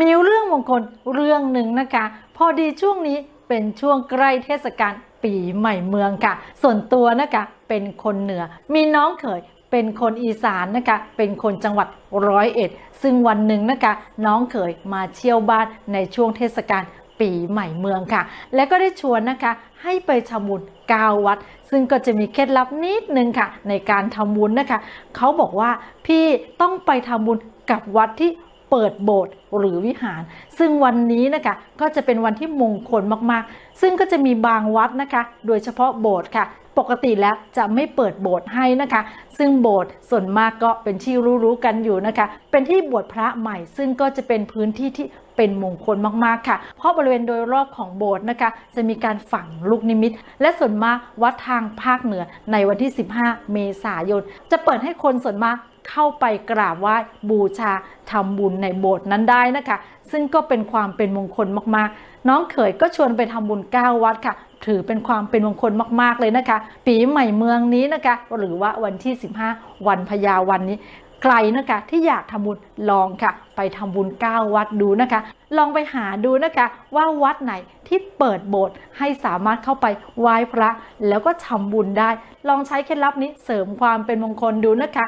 มีเรื่องมงคลเรื่องหนึ่งนะคะ พอดีช่วงนี้เป็นช่วงใกล้เทศกาลปีใหม่เมืองค่ะ ส่วนตัวนะคะเป็นคนเหนือ มีน้องเขยเป็นคนอีสานนะคะ เป็นคนจังหวัดร้อยเอ็ด ซึ่งวันหนึ่งนะคะ น้องเขยมาเที่ยวบ้านในช่วงเทศกาลปีใหม่เมืองค่ะ และก็ได้ชวนนะคะให้ไปทำบุญก้าวัด ซึ่งก็จะมีเคล็ดลับนิดนึงค่ะ ในการทำบุญนะคะ เขาบอกว่าพี่ต้องไปทำบุญกับวัดที่เปิดโบสถ์หรือวิหาร ซึ่งวันนี้นะคะก็จะเป็นวันที่มงคลมากๆ ซึ่งก็จะมีบางวัดนะคะ โดยเฉพาะโบสถ์ค่ะปกติแล้วจะไม่เปิดโบสถ์ให้นะคะ ซึ่งโบสถ์ส่วนมากก็เป็นที่รู้ๆกันอยู่นะคะ เป็นที่บวชพระใหม่ ซึ่งก็จะเป็นพื้นที่ที่เป็นมงคลมากๆค่ะ เพราะบริเวณโดยรอบของโบสถ์นะคะ จะมีการฝังลูกนิมิต และส่วนมากวัดทางภาคเหนือในวันที่ 15 เมษายน จะเปิดให้คนส่วนมากเข้าไปกราบไหว้บูชาทำบุญในโบสถ์นั้นได้นะคะ ซึ่งก็เป็นความเป็นมงคลมากๆ น้องเขยก็ชวนไปทำบุญ 9 วัดค่ะ ถือเป็นความเป็นมงคลมากๆเลยนะคะ ปีใหม่เมืองนี้นะคะ หรือว่าวันที่ 15 วันพญาวันนี้ใครนะคะที่อยากทำบุญลองค่ะ ไปทำบุญ 9 วัดดูนะคะ ลองไปหาดูนะคะว่าวัดไหนที่เปิดโบสถ์ให้สามารถเข้าไปไหว้พระ แล้วก็ทำบุญได้ ลองใช้เคล็ดลับนี้เสริมความเป็นมงคลดูนะคะ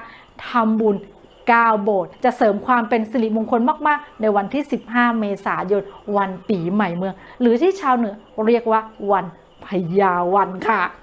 ทำบุญ 9 โบสถ์จะเสริมความเป็นสิริมงคลมาก ๆ ในวันที่ 15 เมษายน วันปีใหม่เมือง หรือที่ชาวเหนือเรียกว่าวันพญาวันค่ะ